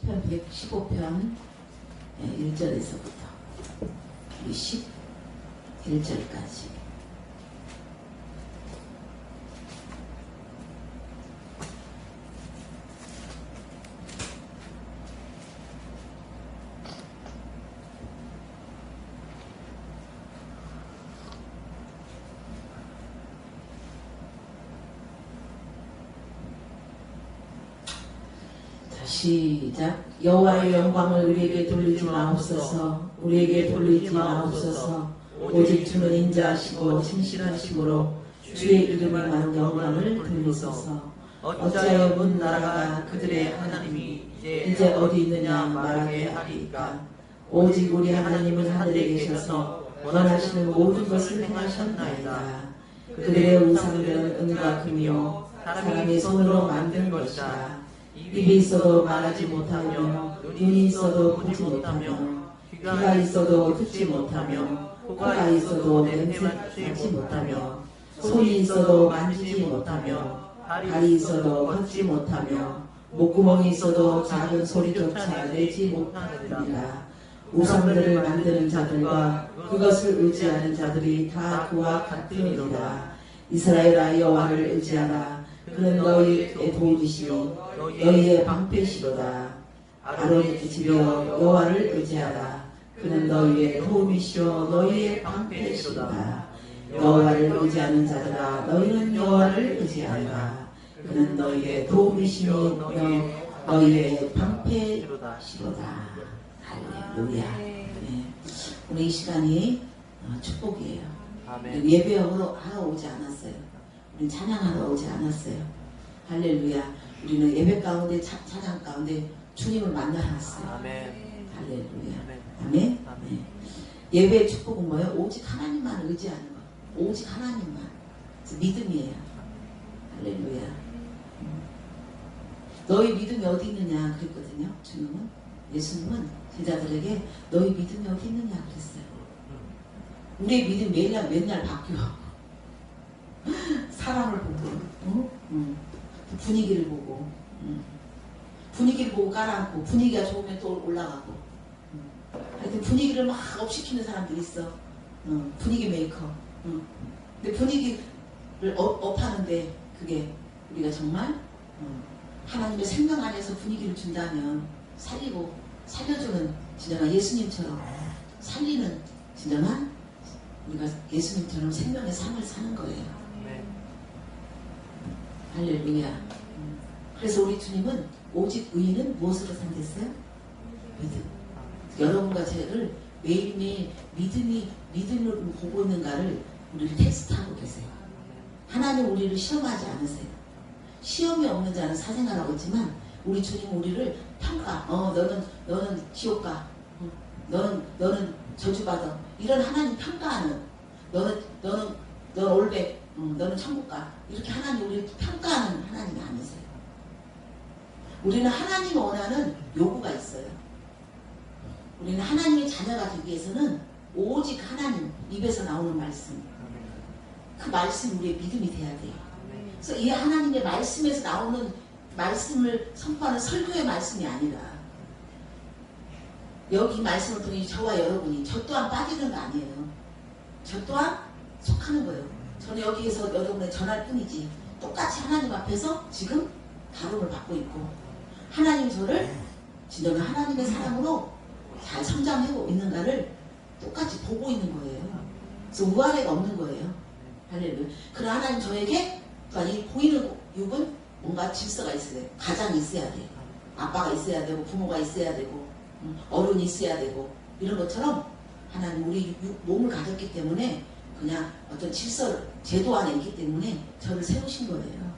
시편 115편 1절에서부터. 11절까지 시작 여호와의 영광을 우리에게 돌리지 마옵소서. 우리에게 돌리지 마옵소서. 오직 주는 인자하시고 신실하시므로 주의 이름에 영광을 돌리소서. 어찌하여 문 나라가 그들의 하나님이 이제 어디 있느냐 말하게 하리까? 오직 우리 하나님은 하늘에 계셔서 원하시는 모든 것을 행하셨나이다. 그들의 우상들은 은과 금이요 사람의 손으로 만든 것이다 입이 있어도 말하지 못하며 눈이 있어도 보지 못하며 귀가 있어도 듣지 못하며 코가 있어도 냄새 맡지 못하며 손이 있어도 만지지 못하며 발이 있어도 걷지 못하며 목구멍이 있어도 작은 소리조차 내지 못하느니라 우상들을 만드는 자들과 그것을 의지하는 자들이 다 그와 같으니라 이스라엘아 여호와를 의지하라 그는 너희의 도우시요 너희의 방패시로다. 아론의 집여 여호와를 의지하라. 그는 너희의 도움이시오 너희의 방패시로다. 여호와를 의지하는 자들아 너희는 여호와를 의지하라. 그는 너희의 도움이시오 너희의 방패시로다. 할렐루야. 네. 오늘 이 시간이 어, 축복이에요. 예배하러 하러 오지 않았어요 우리는 찬양하러 오지 않았어요 할렐루야 우리는 예배 가운데 차, 찬양 가운데 주님을 만나러 왔어요 아멘. 할렐루야 아멘. 아멘. 아멘. 네. 예배의 축복은 뭐예요? 오직 하나님만 의지하는 거. 오직 하나님만. 믿음이에요. 할렐루야. 음. 너희 믿음이 어디 있느냐 그랬거든요. 주님은 예수님은 제자들에게 너희 믿음이 어디 있느냐 그랬어요. 우리의 믿음 맨날 맨날 바뀌어. 사람을 보고, 응? 응. 분위기를 보고, 응. 분위기를 보고 깔아앉고 분위기가 좋으면 또 올라가고. 하여튼 분위기를 막 업시키는 사람들이 있어. 어, 분위기 메이커. 어. 근데 분위기를 업, 업하는데 그게 우리가 정말 어, 하나님의 생명 안에서 분위기를 준다면 살리고 살려주는 진정한 예수님처럼 살리는 진정한 우리가 예수님처럼 생명의 삶을 사는 거예요. 할렐루야. 음. 그래서 우리 주님은 오직 의인은 무엇으로 산댔어요? 믿음. 여러분과 저를 매일매일 믿음이 믿음을 보고 있는가를 우리를 테스트하고 계세요. 하나님 우리를 시험하지 않으세요. 시험이 없는 자는 사생활하고 있지만 우리 주님 우리를 평가. 어 너는 너는 지옥 가. 어, 너는 너는 저주받아. 이런 하나님 평가하는. 너는 너는 너는 올백. 어, 너는 천국 가. 이렇게 하나님 우리를 평가하는 하나님이 아니세요. 우리는 하나님이 원하는 요구가 있어요. 우리는 하나님의 자녀가 되기 위해서는 오직 하나님 입에서 나오는 말씀 그 말씀 우리의 믿음이 돼야 돼요. 그래서 이 하나님의 말씀에서 나오는 말씀을 선포하는 설교의 말씀이 아니라 여기 말씀을 통해 저와 여러분이 저 또한 빠지는 거 아니에요. 저 또한 속하는 거예요. 저는 여기에서 여러분의 전할 뿐이지 똑같이 하나님 앞에서 지금 다rum을 받고 있고 하나님 저를 진정한 하나님의 사람으로 잘 성장하고 있는가를 똑같이 보고 있는 거예요. 그래서 우아래가 없는 거예요. 할렐루야. 그러나 하나님 저에게 이 보이는 육은 뭔가 질서가 있어야 돼요. 가장이 있어야 돼요. 아빠가 있어야 되고 부모가 있어야 되고 음, 어른이 있어야 되고 이런 것처럼 하나님 우리 육, 몸을 가졌기 때문에 그냥 어떤 질서 제도 안에 있기 때문에 저를 세우신 거예요.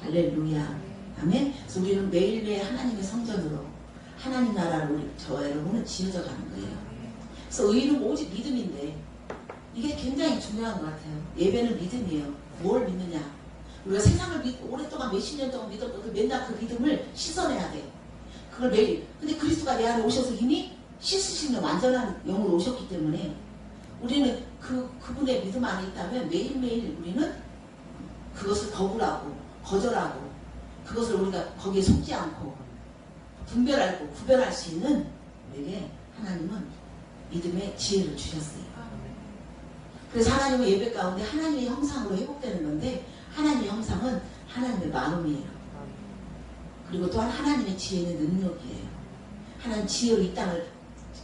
할렐루야. 아멘. 그래서 우리는 매일매일 하나님의 성전으로 하나님 나라를 우리 저와 여러분은 지어져 가는 거예요. 그래서 의는 오직 믿음인데 이게 굉장히 중요한 것 같아요. 예배는 믿음이에요. 뭘 믿느냐? 우리가 세상을 믿, 오랫동안 몇십 년 동안 믿었던 그 맨날 그 믿음을 씻어내야 돼. 그걸 매일. 근데 그리스도가 내 안에 오셔서 이미 씻으시는 완전한 영으로 오셨기 때문에 우리는 그, 그분의 믿음 안에 있다면 매일매일 우리는 그것을 거부하고 거절하고 그것을 우리가 거기에 속지 않고 분별하고 구별할 수 있는 우리에게 하나님은 믿음의 지혜를 주셨어요. 그래서 하나님의 예배 가운데 하나님의 형상으로 회복되는 건데 하나님의 형상은 하나님의 마음이에요. 그리고 또한 하나님의 지혜는 능력이에요. 하나님 지혜로 이 땅을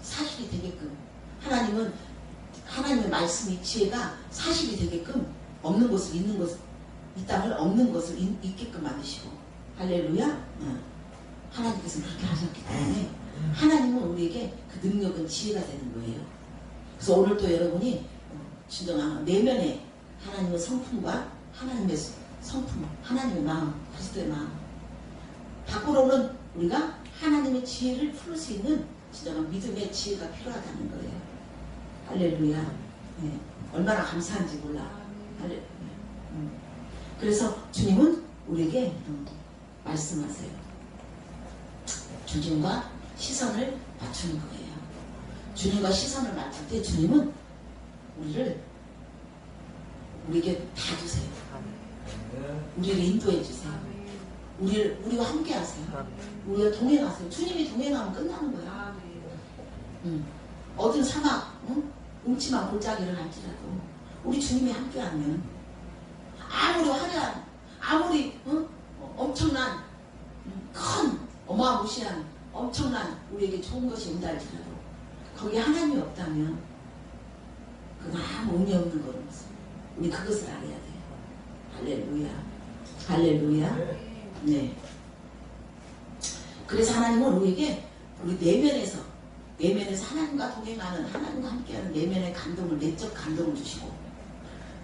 사실이 되게끔 하나님은 하나님의 말씀이 지혜가 사실이 되게끔 없는 것을 있는 것을 이 땅을 없는 것을 있, 있게끔 만드시고 할렐루야 응. 하나님께서 그렇게 하셨기 때문에 하나님은 우리에게 그 능력은 지혜가 되는 거예요. 그래서 오늘 또 여러분이 어, 진정한 내면의 하나님의 성품과 하나님의 성품, 하나님의 마음, 그리스도의 마음 밖으로는 우리가 하나님의 지혜를 풀수 있는 진정한 믿음의 지혜가 필요하다는 거예요. 할렐루야. 네. 얼마나 감사한지 몰라. 할렐. 네. 음. 그래서 주님은 우리에게 음, 말씀하세요. 주님과 시선을 맞추는 거예요. 주님과 시선을 맞출 때 주님은 우리를 우리에게 봐주세요. 우리를 인도해 주세요. 우리를 우리와 함께 하세요. 우리가 동행하세요. 주님이 동행하면 끝나는 거야. 응. 어떤 사막, 응? 음침한 골짜기를 갈지라도 우리 주님이 함께하면 아무리 화려한, 아무리 응? 어, 엄청난 응, 큰 어마무시한 엄청난 우리에게 좋은 것이 온다 할지라도 거기에 하나님이 없다면 그건 아무 의미 없는 거로서 우리 그것을 알아야 돼요. 할렐루야. 할렐루야. 네. 그래서 하나님은 우리에게 우리 내면에서 내면에서 하나님과 동행하는 하나님과 함께하는 내면의 감동을 내적 감동을 주시고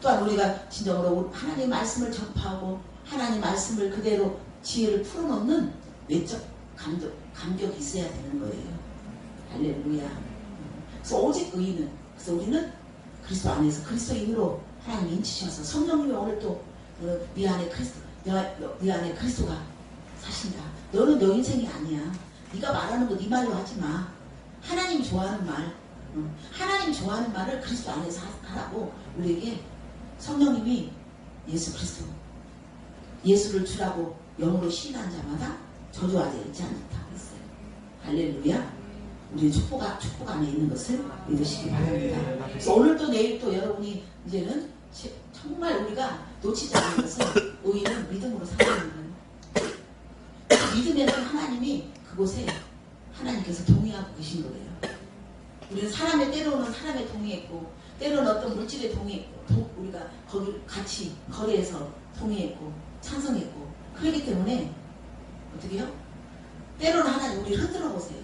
또한 우리가 진정으로 하나님의 말씀을 접하고 하나님 말씀을 그대로 지혜를 풀어놓는 내적 감동, 감격이 있어야 되는 거예요. 할렐루야. 그래서 오직 의인은 그래서 우리는 그리스도 안에서 그리스도인으로 하나님 인치셔서 성령님이 오늘 또네 안에 그리스도 네, 네 안에 그리스도가 사신다. 너는 너 인생이 아니야. 네가 말하는 거 네 말로 하지 마. 하나님 좋아하는 말, 응. 하나님 좋아하는 말을 그리스도 안에서 하- 하라고 우리에게 성령님이 예수 그리스도 예수를 주라고 영으로 시인한 자마다 저주하지 있지 않다 했어요. 할렐루야. 우리 축복, 안- 축복 안에 있는 것을 믿으시기 바랍니다. 그래서 오늘 또 내일 또 여러분이 이제는 시- 정말 우리가 놓치지 않는 것은 의인은 믿음으로 살아가는 거예요. 믿음에는 하나님이 그곳에 하나님께서 동의하고 계신 거예요. 우리는 사람의 때로는 사람에 동의했고 때로는 어떤 물질에 동의했고 도- 우리가 거기 같이 거리에서 동의했고 찬성했고 그렇기 때문에 어떻게 해요? 때로는 하나님 우리 흔들어 보세요.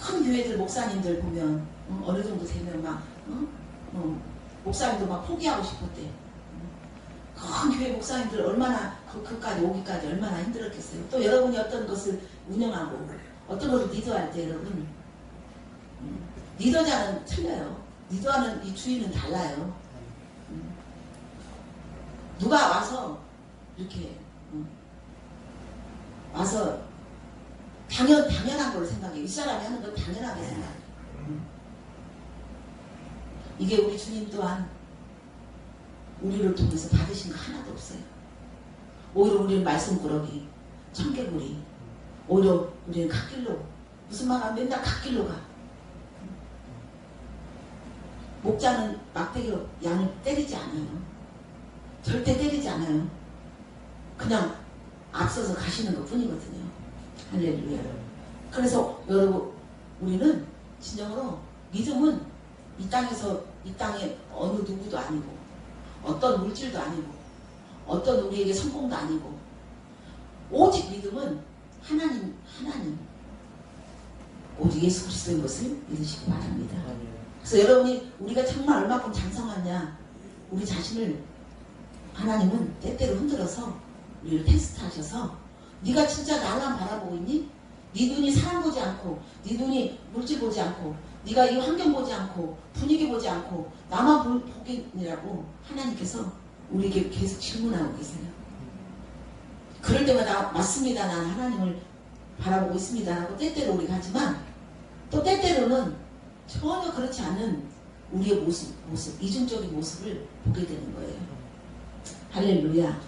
큰 교회들 목사님들 보면 어, 어느 정도 되면 막 어? 어, 목사님도 막 포기하고 싶었대. 큰 교회 목사님들 얼마나 그, 그까지 오기까지 얼마나 힘들었겠어요. 또 여러분이 어떤 것을 운영하고 어떤 것을 리더할 때 여러분 음, 리더자는 틀려요. 리더하는 이 주인은 달라요. 음. 누가 와서 이렇게 음, 와서 당연 당연한 걸 생각해. 이 사람이 하는 건 당연하게 생각해. 음. 이게 우리 주님 또한 우리를 통해서 받으신 거 하나도 없어요. 오히려 우리는 말씀 꾸러기, 청개구리, 오히려 우리는 갓길로, 무슨 말하면 맨날 갓길로 가. 목자는 막대기로 양을 때리지 않아요. 절대 때리지 않아요. 그냥 앞서서 가시는 것 뿐이거든요. 할렐루야. 그래서 여러분, 우리는 진정으로 믿음은 이 땅에서, 이 땅에 어느 누구도 아니고, 어떤 물질도 아니고 어떤 우리에게 성공도 아니고 오직 믿음은 하나님 하나님 오직 예수 그리스도인 것을 믿으시기 바랍니다. 그래서 여러분이 우리가 정말 얼마큼 장성하냐 우리 자신을 하나님은 때때로 흔들어서 우리를 테스트하셔서 네가 진짜 나만 바라보고 있니? 네 눈이 사람 보지 않고 네 눈이 물질 보지 않고 네가 이 환경 보지 않고 분위기 보지 않고 나만 보- 보겠니라고 하나님께서 우리에게 계속 질문하고 계세요. 그럴 때마다 맞습니다. 나는 하나님을 바라보고 있습니다 라고 때때로 우리가 하지만 또 때때로는 전혀 그렇지 않은 우리의 모습, 모습, 이중적인 모습을 보게 되는 거예요. 할렐루야.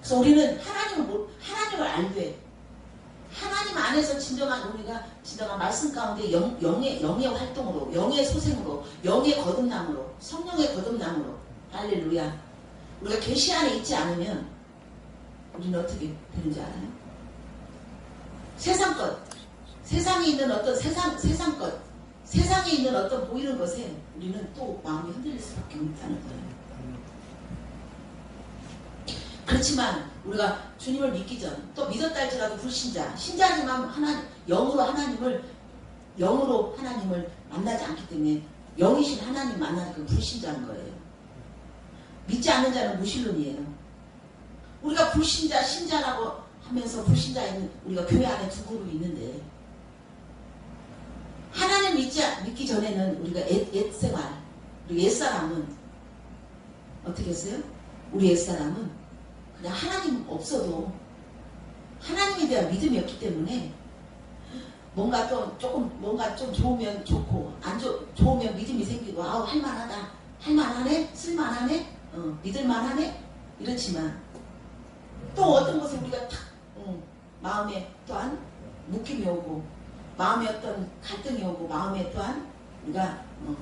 그래서 우리는 하나님을 못- 하나님을 알되 하나님 안에서 진정한 우리가 진정한 말씀 가운데 영, 영의 영의 활동으로 영의 소생으로 영의 거듭남으로 성령의 거듭남으로 할렐루야 우리가 계시 안에 있지 않으면 우리는 어떻게 되는지 알아요? 세상 것 세상에 있는 어떤 세상 세상 것 세상에 있는 어떤 보이는 것에 우리는 또 마음이 흔들릴 수밖에 없다는 거예요. 그렇지만 우리가 주님을 믿기 전 또 믿었다 할지라도 불신자 신자지만 하나님 영으로 하나님을 영으로 하나님을 만나지 않기 때문에 영이신 하나님 만나는 그 불신자인 거예요. 믿지 않는 자는 무신론이에요. 우리가 불신자 신자라고 하면서 불신자인 우리가 교회 안에 두 그룹이 있는데 하나님 믿지 믿기 전에는 우리가 옛, 옛 생활 우리 옛 사람은 어떻게 했어요? 우리 옛 사람은 그냥 하나님 없어도 하나님에 대한 믿음이 없기 때문에 뭔가 또 조금 뭔가 좀 좋으면 좋고 안 좋, 좋으면 믿음이 생기고 아우 할만하다 할만하네 쓸만하네 어, 믿을만하네 이렇지만 또 어떤 것을 우리가 탁 어, 마음에 또한 묶임이 오고 마음에 어떤 갈등이 오고 마음에 또한 우리가 어,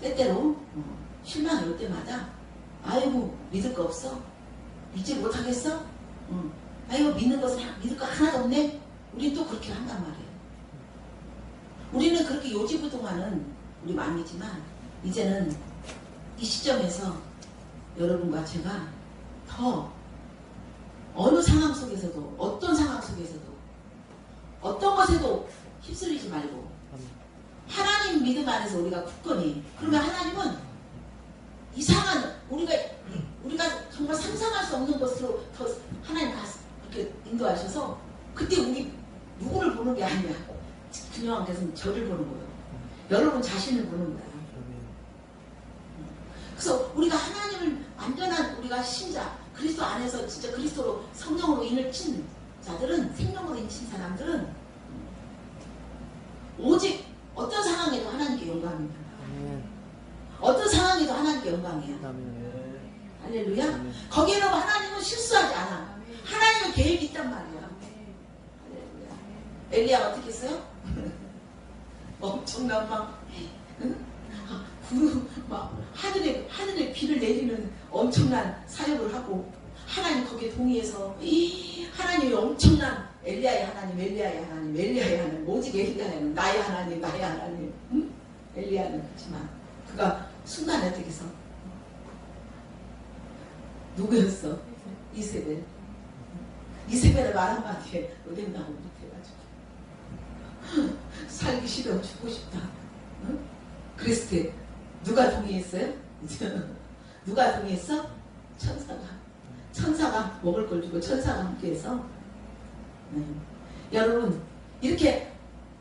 때때로 어, 실망이 올 때마다 아이고 믿을 거 없어 믿지 못하겠어? 응. 아이고 믿는 것은 하- 믿을 거 하나도 없네? 우린 또 그렇게 한단 말이에요. 우리는 그렇게 요지부동하는 우리 마음이지만 이제는 이 시점에서 여러분과 제가 더 어느 상황 속에서도 어떤 상황 속에서도 어떤 것에도 휩쓸리지 말고 하나님 믿음 안에서 우리가 굳건히 그러면 하나님은 이상한 우리가 우리가 정말 상상할 수 없는 것으로 더 하나님 가 이렇게 인도하셔서 그때 우리 누구를 보는 게 아니야. 준영왕께서는 저를 보는 거예요. 여러분 자신을 보는 거야. 그래서 우리가 하나님을 완전한 우리가 신자 그리스도 안에서 진짜 그리스도로 성령으로 인을 친 자들은 생명으로 인친 사람들은 오직 어떤 상황에도 하나님께 영광입니다 아멘. 어떤 상황에도 하나님께 영광이야 아멘. 할렐루야 아멘. 거기에는 하나님은 실수하지 않아. 하나님은 계획이 있단 말이야. 할렐루야. 엘리야가 어떻게 했어요? 엄청난 막, 응? 아, 구름, 막, 하늘에, 하늘에 비를 내리는 엄청난 사역을 하고, 하나님 거기에 동의해서, 이 하나님이 엄청난 엘리야의 하나님, 엘리야의 하나님, 엘리야의 하나님, 오직 엘리야는 나의 하나님, 나의 하나님. 응? 엘리야는 그렇지만, 그가 순간에 해서, 누구였어? 이세벨. 이세벨의 말 한마디에 어딘다고 못해가지고. 살기 싫어, 죽고 싶다. 응? 그랬을 때, 누가 동의했어요? 누가 동의했어? 천사가. 천사가 먹을 걸 주고 천사가 함께해서. 네. 여러분, 이렇게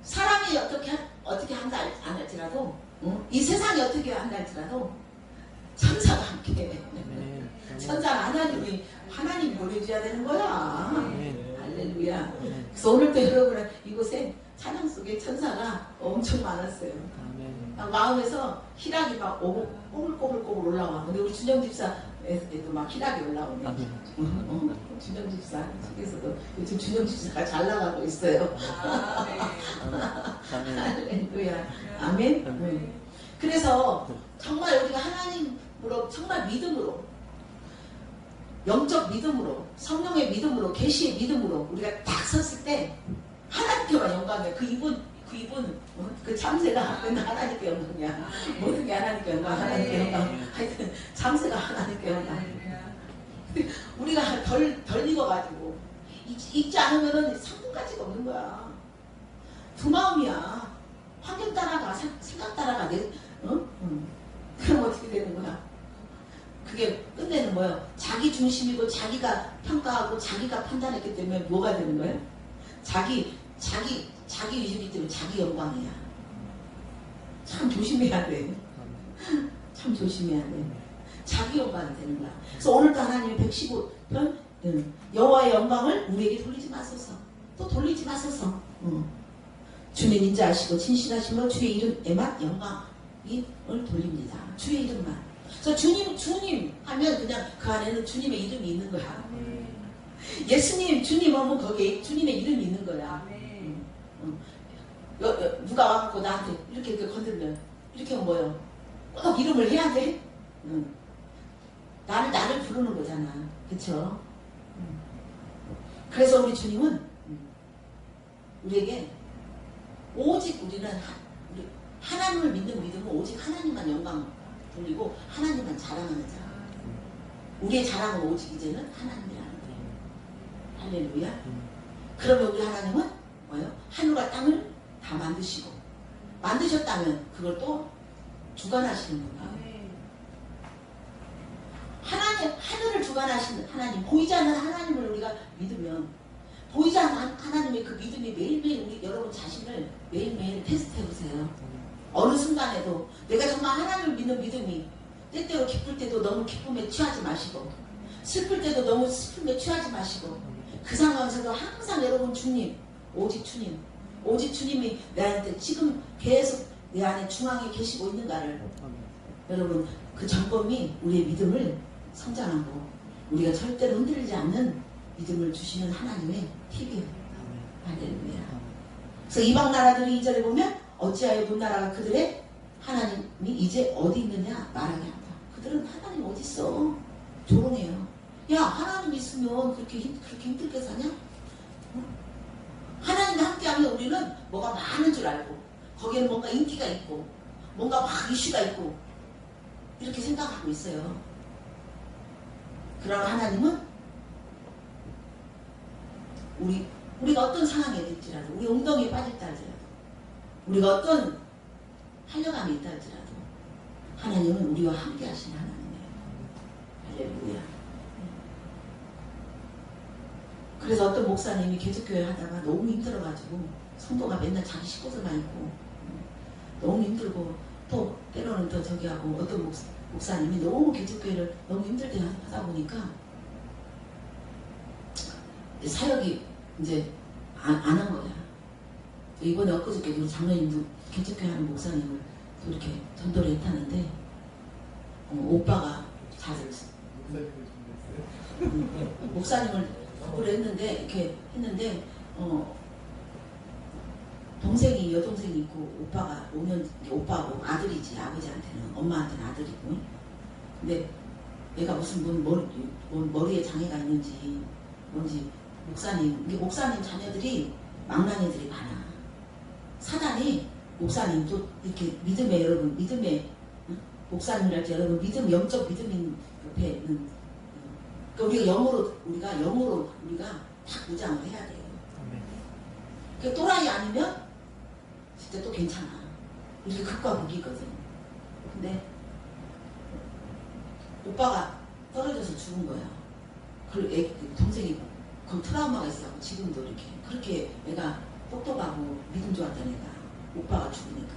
사람이 어떻게, 하- 어떻게 한다 할- 안 할지라도, 응? 이 세상이 어떻게 한다 할지라도, 천사가 함께해. 아멘. 천사 하나님이 하나님 보내줘야 되는 거야. 아멘. 할렐루야. 아멘. 그래서 오늘 또 여러분 이곳에 찬양 속에 천사가 엄청 많았어요. 마음에서 희락이 막 오- 꼬불꼬불꼬불 올라와. 근데 우리 준영 집사 에도 막 희락이 올라오네. 아멘. 어? 준영 집사 속에서도 요즘 준영 집사가 잘 나가고 있어요. 아멘. 할렐루야. 아멘. 응. 그래서 정말 우리가 하나님으로 정말 믿음으로 영적 믿음으로 성령의 믿음으로 계시의 믿음으로 우리가 딱 섰을 때 하나님께만 영광이야. 그 이분 그 이분 어? 그 참새가 맨날 하나님께 영광이야. 모든 게 하나님께 영광, 하나님께 영광. 하여튼 참새가 하나님께 영광. 우리가 덜, 덜 익어가지고 익- 익지 않으면은 상품가치가 없는 거야. 두 마음이야. 환경 따라가, 생- 생각 따라가, 내, 어? 응. 그럼 어떻게 되는 거야? 그게 끝내는 뭐예요? 자기 중심이고 자기가 평가하고 자기가 판단했기 때문에 뭐가 되는 거예요? 자기, 자기, 자기 위주이기 때문에 자기 영광이야. 참 조심해야 돼. 참 조심해야 돼. 자기 영광이 되는 거야. 그래서 오늘도 하나님이 115편 여호와의 영광을 우리에게 돌리지 마소서. 또 돌리지 마소서. 응. 주님 인자하시고 진실하시며 주의 이름에만 영광을 돌립니다. 주의 이름만. 그래서 주님 주님 하면 그냥 그 안에는 주님의 이름이 있는 거야. 예수님 주님 하면 거기에 주님의 이름이 있는. 거야. 여- 여- 누가 와갖고 나한테 이렇게 이렇게 건들면 이렇게 하면 뭐요? 꼭 이름을 해야 돼? 응. 나를 나를 부르는 거잖아. 그쵸? 응. 그래서 우리 주님은 응, 우리에게 오직 우리는 하, 우리 하나님을 믿는 믿음은 오직 하나님만 영광 돌리고 하나님만 자랑하는 자. 우리의 자랑은 오직 이제는 하나님이라는 거예요. 할렐루야. 그러면 우리 하나님은 뭐예요? 하늘과 땅을 다 만드시고 만드셨다면 그걸 또 주관하시는 거예요. 아멘. 하나님 하늘을 주관하시는 하나님 보이지 않는 하나님을 우리가 믿으면 보이지 않는 하나님의 그 믿음이 매일매일 우리 여러분 자신을 매일매일 테스트해 보세요. 어느 순간에도 내가 정말 하나님을 믿는 믿음이 때때로 기쁠 때도 너무 기쁨에 취하지 마시고 슬플 때도 너무 슬픔에 취하지 마시고 그 상황에서도 항상 여러분 주님 오직 주님 오직 주님이 내한테 지금 계속 내 안에 중앙에 계시고 있는가를 여러분 그 점검이 우리의 믿음을 성장하고 우리가 절대로 흔들리지 않는 믿음을 주시는 하나님의 팁이에요. 할렐루야. 그래서 이방 나라들이 이절에 보면 어찌하여 본 나라가 그들의 하나님이 이제 어디 있느냐 말하게 한다. 그들은 하나님 어디 있어? 조롱해요. 야 하나님 있으면 그렇게 힘, 그렇게 힘들게 사냐? 어? 하나님과 함께하면 우리는 뭐가 많은 줄 알고 거기에는 뭔가 인기가 있고 뭔가 막 이슈가 있고 이렇게 생각하고 있어요. 그러나 하나님은 우리 우리가 어떤 상황에 있을지라도 우리 엉덩이에 빠질다 할지라도 우리가 어떤 한려감이 있다 할지라도 하나님은 우리와 함께 하신 하나님이에요. 할렐루야. 그래서 어떤 목사님이 개척교회 하다가 너무 힘들어가지고 성도가 맨날 자기 식구들만 있고 너무 힘들고 또 때로는 또 저기 하고 어떤 목사, 목사님이 너무 개척교회를 너무 힘들게 하다 보니까 사역이 이제 안 한 거야. 이번에 엊그저께 장로님도 개척교회 하는 목사님을 또 이렇게 전도를 했다는데 어, 오빠가 자를 음, 목사님을 그걸 했는데 이렇게 했는데 어 동생이 여동생이 있고 오빠가 오면 오빠고 아들이지 아버지한테는. 엄마한테는 아들이고. 근데 얘가 무슨 뭔 머리, 뭔 머리에 장애가 있는지 뭔지 목사님 이게 목사님 자녀들이 망나니들이 많아. 사단이 목사님도 이렇게 믿음의 여러분 믿음의 응? 목사님이랄지 여러분 믿음 영적 믿음인 옆에 있는 우리가 영으로 우리가 영으로 우리가 다 무장을 해야 돼요. 그 또라이 아니면 진짜 또 괜찮아. 이렇게 극과 극이거든. 근데 오빠가 떨어져서 죽은 거야. 그 애, 동생이 그 트라우마가 있어갖고 지금도 이렇게 그렇게 애가 똑똑하고 믿음 좋았던 애가 오빠가 죽으니까.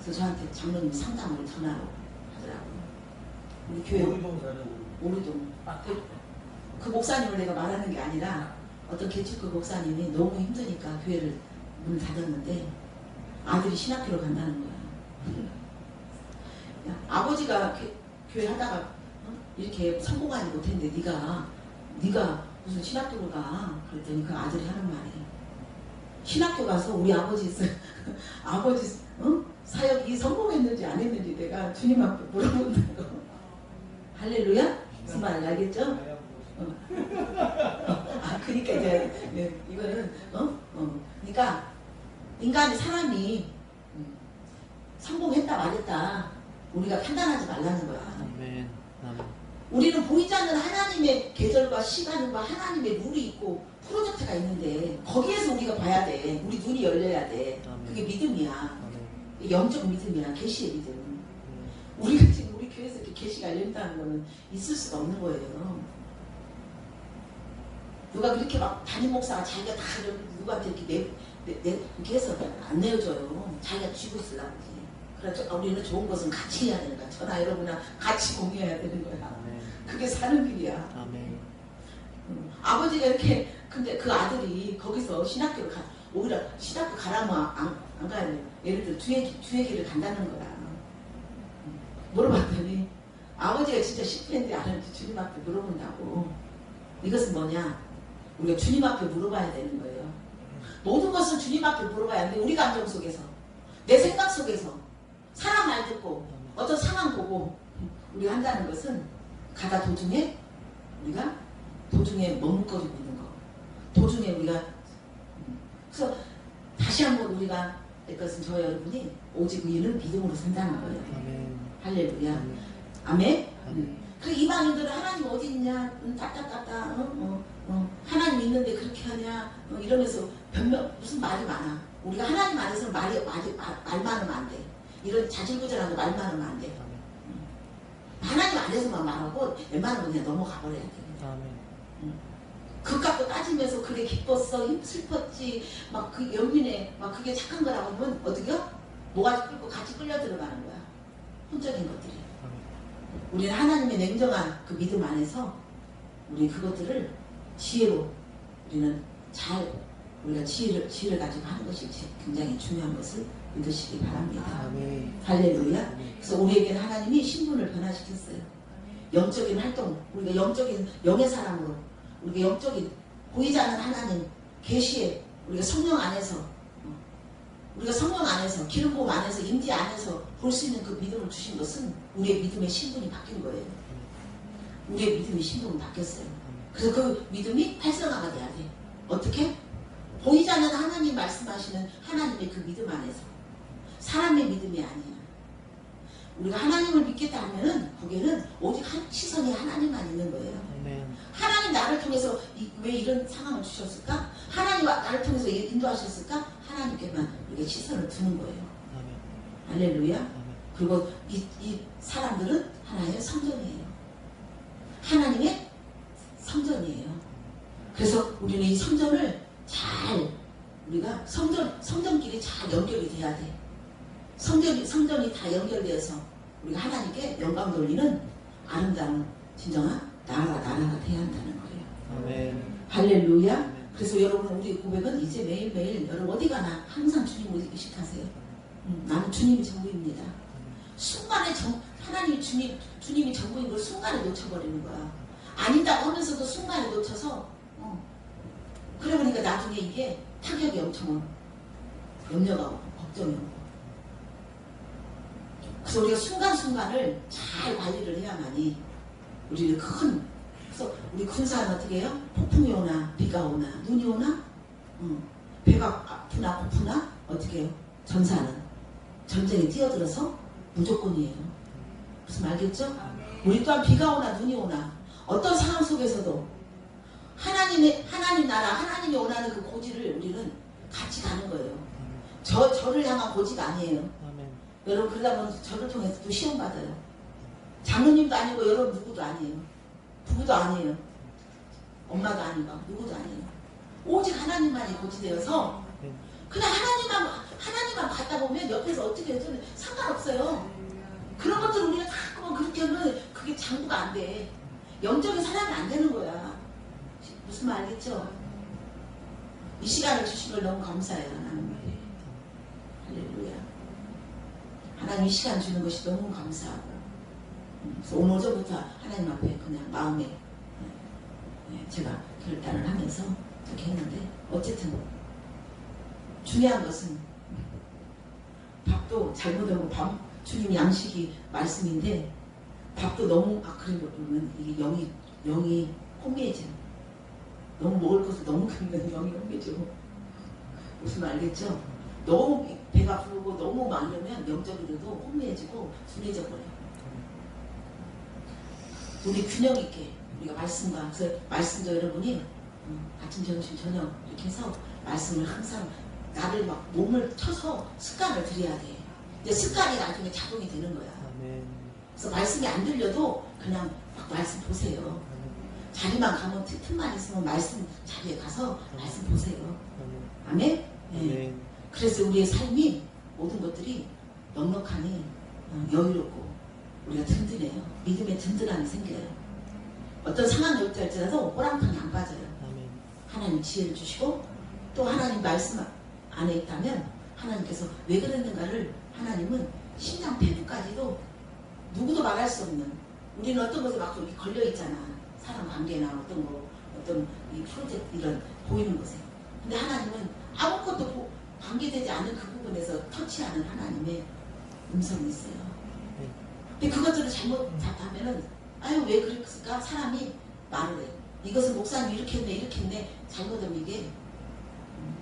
그래서 저한테 장로님 상담을 전화로 하더라고요. 우리 교회 사는 오리동 그, 그 목사님을 내가 말하는 게 아니라 어떤 개척교 목사님이 너무 힘드니까 교회를 문을 닫았는데 아들이 신학교로 간다는 거야. 야, 아버지가 교- 교회 하다가 어? 이렇게 성공하지 못했는데 네가 네가 무슨 신학교를 가 그랬더니 그 아들이 하는 말이 신학교 가서 우리 아버지 아버지 어? 사역이 성공했는지 안 했는지 내가 주님 앞에 물어본다고 할렐루야 무슨 말인지 알겠죠? 아, 그러니까 이제 네, 이거는 어? 어. 그러니까 인간이 사람이 음, 성공했다 말했다 우리가 판단하지 말라는 거야. 아멘. 우리는 보이지 않는 하나님의 계절과 시간과 하나님의 룰이 있고 프로젝트가 있는데 거기에서 우리가 봐야 돼. 우리 눈이 열려야 돼. 그게 믿음이야. 영적 믿음이야. 계시의 믿음. 음, 우리가 교회에서 이렇게 계시가 열린다는 거는 있을 수가 없는 거예요. 누가 그렇게 막 담임 목사가 자기가 다 이렇게 누구한테 이렇게 내, 내, 내, 이렇게 해서 안 내어줘요. 자기가 쥐고 있으려고지. 그래서 우리는 좋은 것은 같이 해야 되는 거야. 저나 여러분이랑 같이 공유해야 되는 거야. 아멘. 그게 사는 길이야. 아멘. 음, 아버지가 이렇게 근데 그 아들이 거기서 신학교를 가 오히려 신학교 가라면 안, 안 가야 돼. 예를 들어 주의 주의기를 간다는 거야. 음, 물어봤더니 아버지가 진짜 실패했는지 안 했는지 주님 앞에 물어본다고. 이것은 뭐냐? 우리가 주님 앞에 물어봐야 되는 거예요. 모든 것은 주님밖에 물어봐야 하는데 우리 감정 속에서 내 생각 속에서 사람 말 듣고 어떤 상황 보고 우리가 한다는 것은 가다 도중에 우리가 도중에 머뭇거리고 있는 거 도중에 우리가 그래서 다시 한번 우리가 될 것은 저 여러분이 오직 의인은 믿음으로 산다는 거예요. 할렐루야 아멘. 그 이방인들은 하나님 어디 있냐 음, 따따따따 어? 어, 어. 하나님 있는데 그렇게 하냐 어, 이러면서 변명 무슨 말이 많아 우리가 하나님 안에서 말이, 말이 말, 말 많으면 안 돼 이런 자질구절한 거말 많으면 안돼 아멘. 하나님 안에서만 말하고 웬만하면 그냥 넘어가 버려야 돼 아멘. 그 갖고 따지면서 그래 기뻤어 힘 슬펐지 막 그 연민해 막 그게 착한 거라고 하면 어떻게요? 뭐가 끌고 같이 끌려 들어가는 거야 혼적인 것들이 아멘. 우리는 하나님의 냉정한 그 믿음 안에서 우리 그것들을 지혜로 우리는 잘 우리가 지혜를 지혜를 가지고 하는 것이 제- 굉장히 중요한 것을 믿으시기 바랍니다. 할렐루야. 그래서 우리에게는 하나님이 신분을 변화시켰어요. 영적인 활동, 우리가 영적인 영의 사람으로, 우리가 영적인 보이지 않는 하나님 계시에 우리가 성령 안에서 어, 우리가 성령 안에서 기름 부음 안에서 임재 안에서 볼 수 있는 그 믿음을 주신 것은 우리의 믿음의 신분이 바뀐 거예요. 우리의 믿음의 신분이 바뀌었어요. 그래서 그 믿음이 활성화가 돼야 돼. 어떻게? 보이지 않는 하나님 말씀하시는 하나님의 그 믿음 안에서 사람의 믿음이 아니야. 우리가 하나님을 믿겠다 하면은 거기에는 오직 한 시선이 하나님만 있는 거예요. 하나님 나를 통해서 이- 왜 이런 상황을 주셨을까? 하나님 나를 통해서 이- 인도하셨을까? 하나님께만 시선을 두는 거예요. 아멘. 그리고 이, 이 사람들은 하나님의 성전이에요. 하나님의 성전이에요. 그래서 우리는 이 성전을 잘 우리가 성전 성전끼리 잘 연결이 돼야 돼. 성전이 성전이 다 연결되어서 우리가 하나님께 영광 돌리는 아름다운 진정한 나라가 나라가 돼야 한다는 거예요. 아멘. 할렐루야. 그래서 여러분 우리 고백은 이제 매일매일 여러분 어디 가나 항상 주님을 의식하세요. 음, 나는 주님이 전부입니다. 순간에 정, 하나님 주님 주님이 전부인 걸 순간에 놓쳐버리는 거야. 아니다고 하면서도 순간에 놓쳐서 어. 그래 보니까 나중에 이게 타격이 엄청 염려가 오고 걱정이 오고 그래서 우리가 순간순간을 잘 관리를 해야만이 우리를 큰 그래서 우리 군사는 어떻게 해요? 폭풍이 오나 비가 오나 눈이 오나 음, 배가 아프나 고프나 어떻게 해요? 전사는 전쟁에 뛰어들어서 무조건이에요. 무슨 말겠죠? 우리 또한 비가 오나 눈이 오나 어떤 상황 속에서도 하나님의 하나님 나라 하나님이 원하는 그 고지를 우리는 같이 가는 거예요. 저 저를 향한 고지가 아니에요. 아멘. 여러분 그러다 보면 저를 통해서 또 시험 받아요. 장로님도 아니고 여러분 누구도 아니에요. 부부도 아니에요. 엄마도 아니고 누구도 아니에요. 오직 하나님만이 고지되어서. 그냥 하나님만 하나님만 받다 보면 옆에서 어떻게 해도 상관없어요. 그런 것들 우리가 자꾸만 그렇게 하면 그게 장부가 안 돼. 영적인 사람이 안 되는 거야. 무슨 말 알겠죠? 이 시간을 주신 걸 너무 감사해요. 하나님. 할렐루야. 하나님 이 시간 주는 것이 너무 감사하고. 음, 그래서 오늘 오전부터 하나님 앞에 그냥 마음에 예, 제가 결단을 하면서 이렇게 했는데 어쨌든 중요한 것은 밥도 잘못 먹고 밥 주님 양식이 말씀인데 밥도 너무 아 그래 보면 이게 영이 영이 혼미해져 너무 먹을 것을 너무 그리면 영이 혼미해지고 무슨 말 알겠죠? 너무 배가 부르고 너무 많으면 영적으로도 혼미해지고 둔해져 버려. 우리 균형 있게 우리가 말씀과 그래서 말씀도 여러분이 음, 아침 점심 저녁 이렇게 해서 말씀을 항상 나를 막 몸을 쳐서 습관을 들여야 돼. 근데 습관이 나중에 자동이 되는 거야. 그래서 말씀이 안 들려도 그냥 막 말씀 보세요. 자리만 가면 틈- 틈만 있으면 말씀 자리에 가서 말씀 보세요. 아멘. 네. 그래서 우리의 삶이 모든 것들이 넉넉하니 어, 여유롭고 우리가 든든해요. 믿음의 든든함이 생겨요. 어떤 상황이 올지 할지라도 호랑탕이 안 빠져요. 아멘. 하나님 지혜를 주시고 또 하나님 말씀 안에 있다면 하나님께서 왜 그랬는가를 하나님은 심장 배부까지도 누구도 말할 수 없는 우리는 어떤 것에 막 이렇게 걸려 있잖아 사람 관계나 어떤 거 어떤 이 프로젝트 이런 보이는 것에 근데 하나님은 아무것도 보- 관계되지 않은 그 부분에서 터치하는 하나님의 음성이 있어요. 네. 근데 그것들을 잘못 답하면은 아유 왜 그랬을까 사람이 말을 해. 이것은 목사님 이렇게 했네 이렇게 했네 잘못하면 이게 음,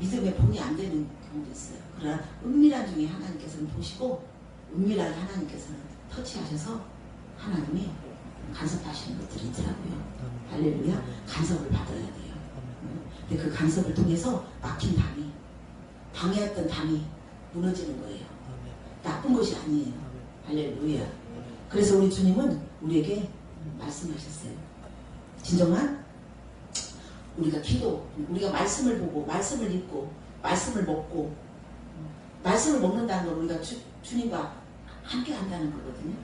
믿음의 본이 안 되는 경우도 있어요. 그러나 은밀한 중에 하나님께서는 보시고 은밀하게 하나님께서는 터치하셔서 하나님이 간섭하시는 것들이 있더라고요. 할렐루야. 간섭을 받아야 돼요. 근데 그 간섭을 통해서 막힌 담이 방해했던 담이 무너지는 거예요. 나쁜 것이 아니에요. 할렐루야. 그래서 우리 주님은 우리에게 말씀하셨어요. 진정한 우리가 기도, 우리가 말씀을 보고 말씀을 읽고 말씀을 먹고 말씀을 먹는다는 건 우리가 주, 주님과 함께 한다는 거거든요.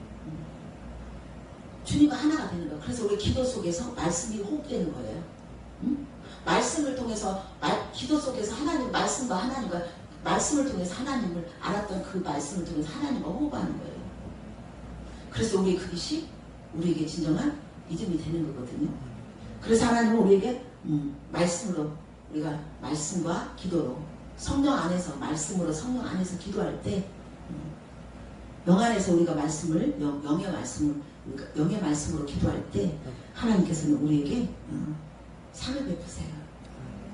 주님과 하나가 되는 거예요. 그래서 우리 기도 속에서 말씀이 호흡되는 거예요. 음? 말씀을 통해서 말- 기도 속에서 하나님 말씀과 하나님과 말씀을 통해서 하나님을 알았던 그 말씀을 통해서 하나님과 호흡하는 거예요. 그래서 우리 그것이 우리에게 진정한 믿음이 되는 거거든요. 그래서 하나님은 우리에게 음, 말씀으로 우리가 말씀과 기도로 성령 안에서 말씀으로 성령 안에서 기도할 때 음, 영 안에서 우리가 말씀을 영, 영의 말씀을 우리가 영의 말씀으로 기도할 때 하나님께서는 우리에게 음, 상을 베푸세요.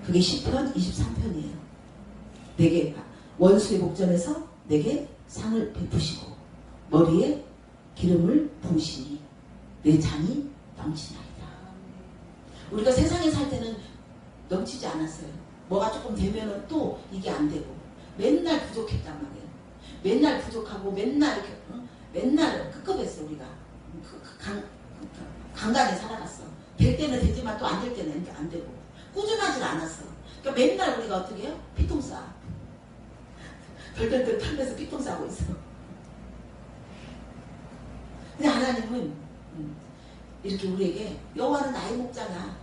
그게 시편 23편이에요. 내게 원수의 목전에서 내게 상을 베푸시고 머리에 기름을 부으시니 내 잔이 넘치나이다. 우리가 세상에 살 때는 넘치지 않았어요. 뭐가 조금 되면은 또 이게 안 되고 맨날 부족했단 말이에요. 맨날 부족하고 맨날 이렇게 응? 맨날 급급했어 우리가 그- 그 강, 강간에 살아갔어. 될 때는 되지만 또 안 될 때는 안 되고 꾸준하지 않았어. 그러니까 맨날 우리가 어떻게 해요? 피통 싸. 덜덜덜 털면서 피통 싸고 있어. 근데 하나님은 음, 이렇게 우리에게 여호와는 나의 목자다.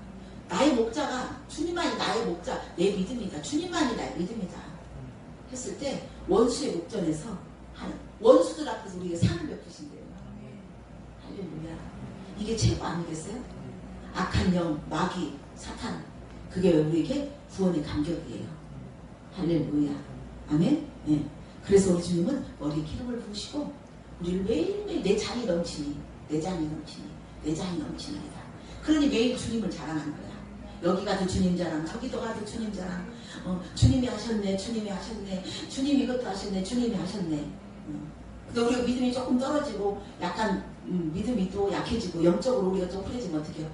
나의 목자가 주님만이 나의 목자, 내 믿음이다. 주님만이 나의 믿음이다. 했을 때 원수의 목전에서 하는 원수들 앞에서 우리에게 상을 베푸신대요. 할렐루야. 이게 최고 아니겠어요? 악한 영, 마귀, 사탄 그게 우리에게 구원의 감격이에요. 할렐루야. 아멘. 네. 그래서 우리 주님은 머리에 기름을 부으시고 우리를 매일매일 내 잔이 넘치니 내 잔이 넘치니 내 잔이 넘치나이다. 그러니 매일 주님을 자랑하는 거야. 여기 가도 주님 자랑, 저기도 가도 주님 자랑. 어, 주님이 하셨네, 주님이 하셨네, 주님이 이것도 하셨네, 주님이 하셨네. 음. 근데 우리가 믿음이 조금 떨어지고 약간 음, 믿음이 또 약해지고 영적으로 우리가 좀 풀해지면 어떻게 해요?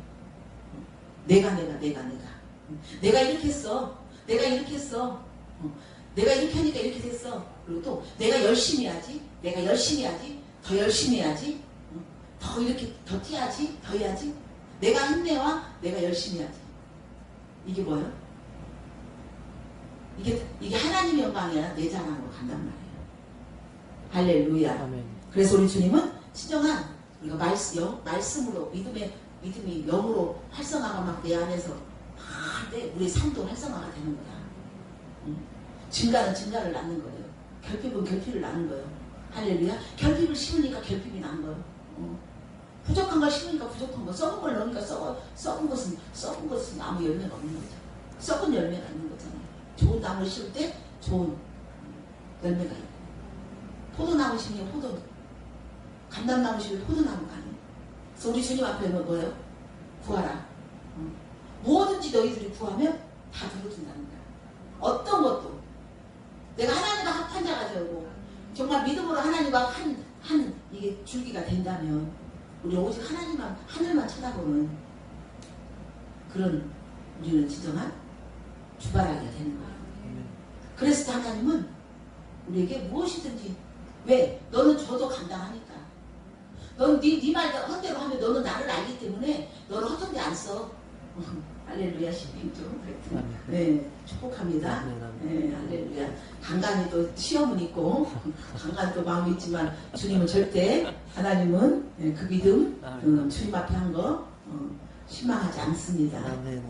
음, 내가 내가 내가 내가 음, 내가 이렇게 했어 내가 이렇게 했어 어, 내가 이렇게 하니까 이렇게 됐어 그리고 또 내가 열심히 해야지 내가 열심히 해야지 더 열심히 해야지 어, 더 이렇게 더 뛰어야지 더 해야지 내가 힘내와 내가 열심히 해야지 이게 뭐예요? 이게 이게 하나님의 영광이 아니라 내 자랑으로 간단 말이에요 할렐루야 아멘. 그래서 우리 주님은 진정한 우리가 말씀, 영, 말씀으로 믿음의 믿음이 영으로 활성화가 막 내 안에서 막내 우리 삶도 활성화가 되는 거야. 응? 증가는 증가를 낳는 거예요. 결핍은 결핍을 낳는 거예요. 할렐루야. 결핍을 심으니까 결핍이 나는 거예요. 응? 부족한 걸 심으니까 부족한 거, 썩은 걸 넣으니까 썩어, 썩은 것은 썩은 것은 아무 열매가 없는 거죠. 썩은 열매가 있는 거잖아요. 좋은 나무를 심을 때 좋은 열매가 있고 포도나무 심으면 포도 감람나무 심으면 포도나무가 아니에요. 그래서 우리 주님 앞에 뭐 뭐예요? 구하라. 응. 뭐든지 너희들이 구하면 다 들어준다는 거야. 어떤 것도 내가 하나님과 합한 자가 되고 정말 믿음으로 하나님과 한, 한 이게 줄기가 된다면 우리 오직 하나님만 하늘만 쳐다보는 그런 우리는 진정한 주바라기가 되는. 아멘. 그래서 하나님은 우리에게 무엇이든지 왜? 너는 저도 감당하니까. 넌 네, 네 말대로 헌대로 하면 너는 나를 알기 때문에 너는 허전데 안 써. 할렐루야 12조 아멘. 네 축복합니다. 아멘, 아멘. 네 할렐루야. 강간이 또 시험은 있고 강간도 마음이 있지만 주님은 절대 하나님은 네, 그 믿음. 어, 주님 앞에 한거 어, 실망하지 않습니다. 아멘. 아멘.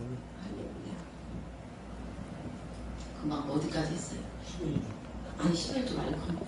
할렐루야. 금방 어디까지 했어요? 아니 11조 말고